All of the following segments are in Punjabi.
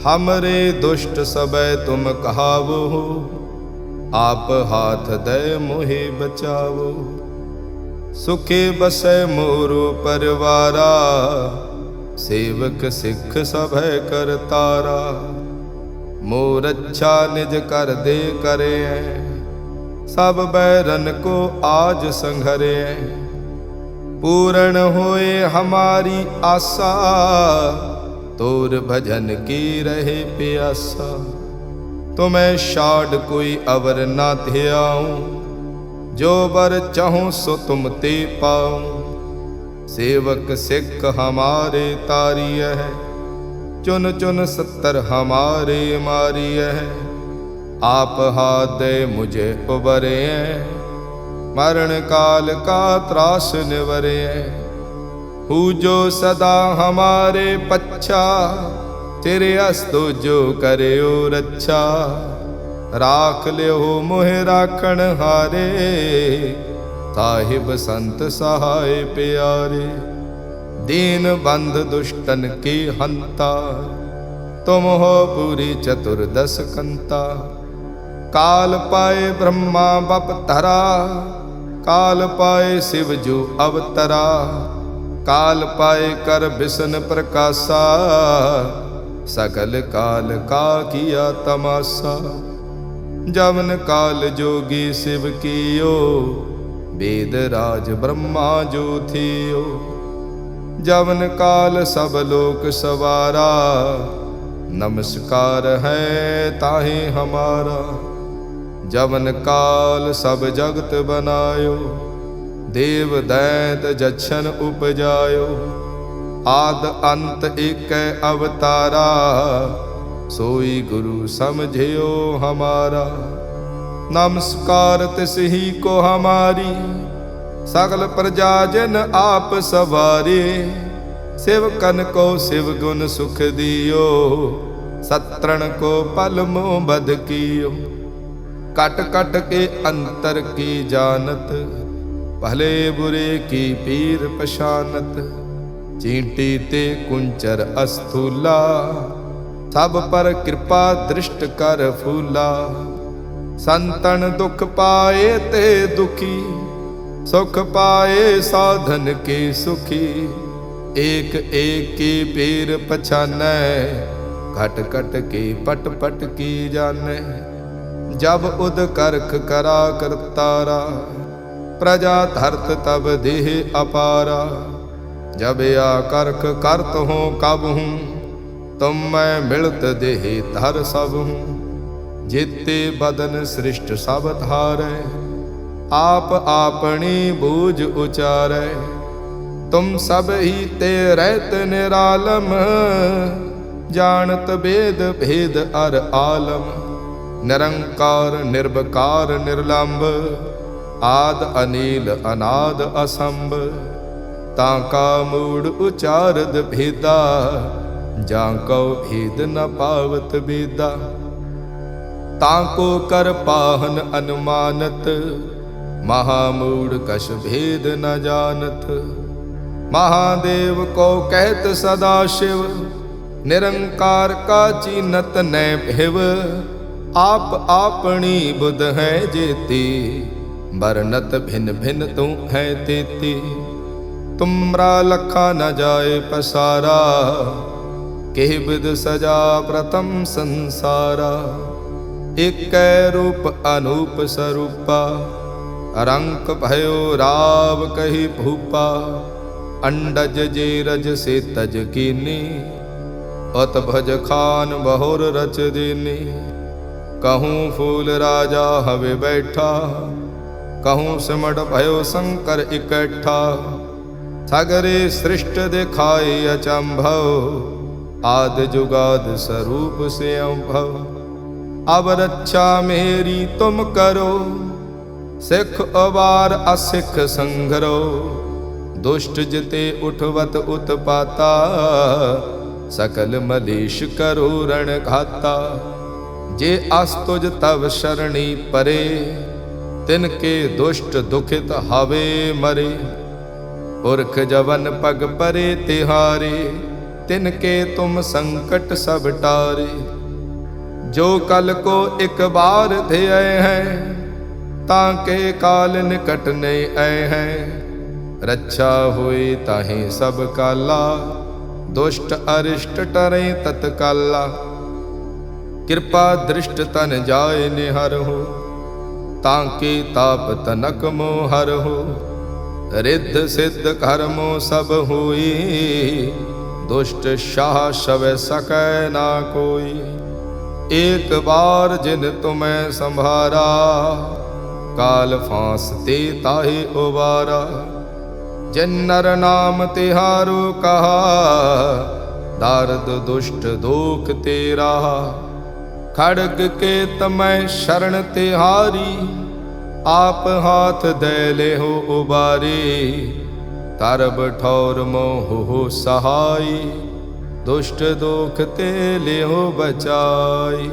ਹਮਰੇ ਦੁਸ਼ਟ ਸਬੈ ਤੁਮ ਕਹਾਵੋ ਆਪ ਹਾਥ ਦੈ ਮੋਹਿ ਬਚਾਵੋ ਸੁਖੇ ਬਸੈ ਮੋਰੋ ਪਰਵਾਰਾ ਸੇਵਕ ਸਿੱਖ ਸਭੈ ਕਰਤਾਰਾ ਮੋਰ ਅੱਛਾ ਨਿਜ ਕਰ ਦੇ ਕਰੇ ਸਭ ਬੈਰਨ ਕੋ ਆਜ ਸੰਘਰੇ ਪੂਰਨ ਹੋਏ ਹਮਾਰੀ ਆਸਾ ਤੋਰ ਭਜਨ ਕੀ ਰਹੇ ਪਿਆਸਾ ਤੁਮੈ ਛਾੜ ਕੋਈ ਅਵਰ ਨਾ ਧਿਆਉ ਜੋ ਬਰ ਚਾਹੂੰ ਸੋ ਤੁਮ ਤੇ ਪਾਉ ਸੇਵਕ ਸਿੱਖ ਹਮਾਰੇ ਤਾਰੀਐ ਚੁਨ ਚੁਨ ਸੱਤਰ ਹਮਾਰੇ ਮਾਰੀਐ ਆਪ ਹਾਦੇ ਮੁਝੇ ਉਬਰੇ ਮਰਨ ਕਾਲ ਕਾ ਤਰਾਸ ਨਿਵਰੇ ਹੂ ਜੋ ਸਦਾ ਹਮਾਰੇ ਪੱਛਾ, ਤੇਰੇ ਅਸਤੋ ਜੋ ਕਰਿਓ ਰੱਛਾ। ਰਾਖ ਲਿਓ ਮੋਹਿ ਰਾਖਣ ਹਾਰੇ ਸਾਹਿਬ ਸੰਤ ਸਹਾਇ ਪਿਆਰੇ। ਦੀਨ ਬੰਧ ਦੁਸ਼ਟਨ ਕੀ ਹੰਤਾ, ਤੁਮ ਹੋ ਪੂਰੀ ਚਤੁਰਦਸ ਕੰਤਾ। ਕਾਲ ਪਾਏ ਬ੍ਰਹਮਾ ਬਪ ਧਰਾ, ਕਾਲ ਪਾਏ ਸਿਵ ਜੋ ਅਵਤਰਾ। ਕਾਲ ਪਾਏ ਕਰ ਬਿਸ਼ਨ ਪ੍ਰਕਾਸ਼ਾ, ਸਗਲ ਕਾਲ ਕਾ ਕੀਆ ਤਮਾਸਾ। ਜਵਨ ਕਾਲ ਜੋਗੀ ਸਿਵ ਕੀਓ, ਵੇਦ ਰਾਜ ਬ੍ਰਹਮਾ ਜੋ ਥਿਓ। ਜਵਨ ਕਾਲ ਸਭ ਲੋਕ ਸਵਾਰਾ, ਨਮਸਕਾਰ ਹੈ ਤਾਹੇ ਹਮਾਰਾ। ਜਵਨ ਕਾਲ ਸਭ ਜਗਤ ਬਨਾਇਓ। ਦੇਵ ਦੈਤ ਜਛਨ ਉਪਜਾਇਓ, ਆਦ ਅੰਤ ਏਕੈ ਅਵਤਾਰਾ, ਸੋਈ ਗੁਰੂ ਸਮਝਿਓ ਹਮਾਰਾ। ਨਮਸਕਾਰ ਤਿਸ ਹੀ ਕੋ ਹਮਾਰੀ, ਸਗਲ ਪ੍ਰਜਾ ਜਨ ਆਪ ਸਵਾਰੇ। ਸਿਵ ਕਨ ਕੋ ਸਿਵ ਗੁਣ ਸੁਖ ਦਿਓ, ਸਤਰਣ ਕੋ ਪਲ ਮੋ ਬਦ ਕੀਓ। ਕਟ ਕਟ ਕੇ ਅੰਤਰ ਕੀ ਜਾਣਤ ਭਲੇ ਬੁਰੇ ਕੀ ਪੀਰ ਪਛਾਨਤ ਚੀਂਟੀ ਤੇ ਕੁੰਚਰ ਅਸਥੂਲਾ ਸਭ ਪਰ ਕਿਰਪਾ ਦ੍ਰਿਸ਼ਟ ਕਰ ਫੂਲਾ ਸੰਤਨ ਦੁਖ ਪਾਏ ਤੇ ਦੁਖੀ ਸੁਖ ਪਾਏ ਸਾਧਨ ਕੇ ਸੁਖੀ ਏਕ ਏਕ ਕੀ ਪੀਰ ਪਛਾਨੈ ਘਟ ਘਟ ਕੇ ਪਟ ਪਟ ਕੀ ਜਾਣੈ ਜਬ ਉਦ ਕਰਖ ਕਰਾ ਕਰਤਾਰਾ ਪ੍ਰਜਾ ਧਰਤ ਤਬ ਦੇਹ ਅਪਾਰਾ, ਜਬ ਆ ਕਰਖ ਕਰਤ ਹੋ ਕਬ ਹੂੰ, ਤੁਮ ਮੈਂ ਮਿਲਤ ਦੇਹ ਧਰ ਸਭ ਹੂੰ। ਜੀਤੇ ਬਦਨ ਸ੍ਰਿਸ਼ਟ ਸਭ ਧਾਰੈ, ਆਪ ਆਪਣੀ ਬੂਝ ਉਚਾਰੈ। ਤੁਮ ਸਭ ਹੀ ਤੇ ਰਹਿਤ ਨਿਰਾਲਮ, ਜਾਣਤ ਬੇਦ ਭੇਦ ਅਰ ਆਲਮ। ਨਿਰੰਕਾਰ ਨਿਰਭਕਾਰ ਨਿਰਲੰਭ ਆਦ ਅਨੀਲ ਅਨਾਦ ਅਸੰਭ, ਤਾਂ ਕਾ ਮੂੜ ਉਚਾਰਦ ਭੇਦਾ, ਜਾਂ ਕਉ ਭੇਦ ਨ ਪਾਵਤ ਬੇਦਾ। ਤਾਂ ਕੋ ਕਰ ਪਾਹਨ ਅਨੁਮਾਨਤ, ਮਹਾ ਮੂੜ ਕਛ ਭੇਦ ਨ ਜਾਣਤ। ਮਹਾਦੇਵ ਕੋ ਕਹਿਤ ਸਦਾ ਸ਼ਿਵ, ਨਿਰੰਕਾਰ ਕਾ ਚੀਨਤ ਨੈ ਭਿਵ। ਆਪ ਆਪਣੀ ਬੁਧ ਹੈ ਜੇਤੀ ਬਰਨਤ ਭਿਨ ਭਿਨ ਤੂੰ ਹੈ ਤੇਤੀ। ਤੁਮਰਾ ਲਖਾ ਨ ਜਾਏ ਪਸਾਰਾ। ਕਿਹ ਬਿਦ ਸਜਾ ਪ੍ਰਤਮ ਸੰਸਾਰਾ। ਇਕੈ ਰੂਪ ਅਨੂਪ ਸਰੂਪਾ। ਰੰਕ ਭਇਓ ਰਾਵ ਕਹੀ ਭੂਪਾ। ਅੰਡਜ ਜੇ ਰਜ ਸੇ ਤਜ ਕੀਨੀ। ਅਤ ਭਜ ਖਾਨ ਬਹੁਰ ਰਚ ਦੇਨੀ। ਕਹੂੰ ਫੂਲ ਰਾਜਾ ਹਵੇ ਬੈਠਾ। ਕਹੂੰ ਸਿਮਟ ਭਇਓ ਸ਼ੰਕਰ ਇਕੱਠਾ ਸਗਰੇ ਸ੍ਰਿਸ਼ਟ ਦਿਖਾਏ ਅਚੰਭਵ ਆਦ ਜੁਗਾਦ ਸਰੂਪ ਸੇ ਅੰਭਵ ਅਬ ਰੱਛਾ ਮੇਰੀ ਤੁਮ ਕਰੋ ਸਿੱਖ ਅਵਾਰ ਅਸਿੱਖ ਸੰਗਰੋ ਦੁਸ਼ਟ ਜਿਤੇ ਉਠਵਤ ਉਤਪਾਤਾ ਸਕਲ ਮਲੇਸ਼ ਕਰੋ ਰਣ ਘਾਤਾ ਜੇ ਅਸ ਤੁਜ ਤਵ ਸ਼ਰਣੀ ਪਰੇ ਤਿਨ ਕੇ ਦੁਸ਼ਟ ਦੁਖਿਤ ਹਾਵੇ ਮਰੇ। ਪੁਰਖ ਜਵਨ ਪਗ ਪਰੇ ਤਿਹਾਰੇ, ਤਿਨ ਕੇ ਤੁਮ ਸੰਕਟ ਸਭ ਟਾਰੇ। ਜੋ ਕਲ ਕੋ ਇੱਕ ਬਾਰ ਧਿਆਏ ਹੈ, ਤਾਂ ਕੇ ਕਾਲ ਨਿਕਟ ਨਹੀਂ ਆਏ ਹੈ। ਰੱਛਾ ਹੋਈ ਤਾਹੀ ਸਭ ਕਾਲਾ, ਦੁਸ਼ਟ ਅਰਿਸ਼ਟ ਟਰੇ ਤਤਕਾਲਾ। ਕਿਰਪਾ ਦ੍ਰਿਸ਼ਟ ਤਨ ਜਾਏ ਨਿਹਰ ਹੋ ਤਾਂ ਕੇ ਤਾਪ ਤਨਕ ਮੋ ਹਰ ਹੋ? ਰਿੱਧ ਸਿੱਧ ਕਰਮੋ ਸਭ ਹੋਈ। ਦੁਸ਼ਟ ਸ਼ਾਹ ਸ਼ਵੈ ਸਕੈ ਨਾ ਕੋਈ। ਏਕ ਬਾਰ ਜਿਨ ਤੁਮੈ ਸੰਭਾਰਾ, ਕਾਲ ਫਾਂਸ ਤੇ ਤਾਹੇ ਉਬਾਰਾ। ਜਿਨ ਨਰ ਨਾਮ ਤਿਹਾਰੋ ਕਹਾ, ਦਰਦ ਦੁਸ਼ਟ ਦੋਖ ਤੇਰਾ। ਖੜਗ ਕੇ ਤਮੈ ਸ਼ਰਨ ਤਿਹਾਰੀ, ਆਪ ਹਾਥ ਦੇ ਲਿਹੋ ਉਬਾਰੀ। ਤਰਬ ਠੌਰ ਮੋਹ ਹੋ ਸਹਾਈ, ਦੁਸ਼ਟ ਦੋਖ ਤੇ ਲਿਹੋ ਬਚਾਈ।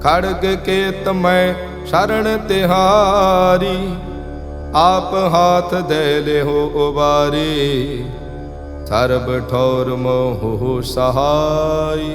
ਖੜਗ ਕੇ ਤਮੈ ਸ਼ਰਨ ਤਿਹਾਰੀ, ਆਪ ਹਾਥ ਦੇ ਲਿਹੋ ਉਬਾਰੀ। ਸਰਬ ਠੌਰ ਮੋਹ ਹੋ ਸਹਾਈ